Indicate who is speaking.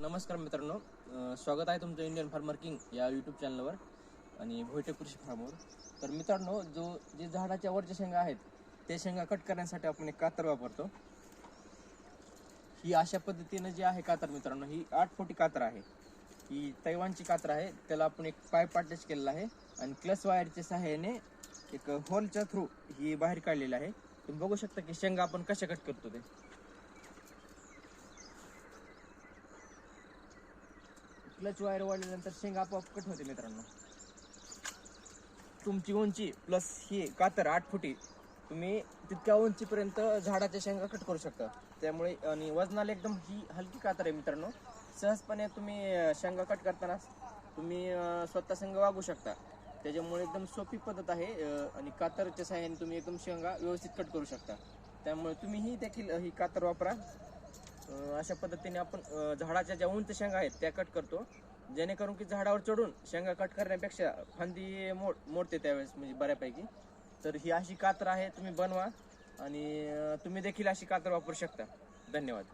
Speaker 1: नमस्कार मित्रांनो. स्वागत आहे तुमचं इंडियन फार्मर किंग या यूट्यूब चॅनलवर आणि भोयटे कृषी फार्मवर तर मित्रांनो जो जे झाडाच्या वरच्या शेंगा आहेत ते शेंगा कट करण्यासाठी आपण एक कातर वापरतो. ही अशा पद्धतीनं जी आहे कातर मित्रांनो ही आठ फुटी कातर आहे. ही तैवानची कातर आहे. त्याला आपण एक पाईप अटॅच केलेला आहे आणि क्लस वायरच्या सहाय्याने एक होलच्या थ्रू ही बाहेर काढलेली आहे. तुम्ही बघू शकता की शेंगा आपण कशा कट करतो ते. क्लच वायर वाढल्यानंतर शेंगा आपोआप कट होते मित्रांनो. तुमची उंची प्लस ही कातर आठ फुटी तुम्ही तितक्या उंचीपर्यंत झाडाच्या शेंगा कट करू शकता. त्यामुळे आणि वजनाला एकदम ही हलकी कातर आहे मित्रांनो. सहजपणे तुम्ही शेंगा कट करताना तुम्ही स्वतः शेंगा वागू शकता. त्याच्यामुळे एकदम सोपी पद्धत आहे आणि कातरच्या सहाय्याने तुम्ही एकदम शेंगा व्यवस्थित कट करू शकता. त्यामुळे तुम्हीही देखील ही कातर वापरा. अशा पद्धतीने आपण झाडाच्या ज्या उंच शेंगा आहेत त्या कट करतो. जेणेकरून की झाडावर चढून शेंगा कट करण्यापेक्षा फांदी मोड मोडते त्यावेळेस म्हणजे बऱ्यापैकी. तर ही अशी कात्र आहे तुम्ही बनवा आणि तुम्ही देखील अशी कात्र वापरू शकता. धन्यवाद.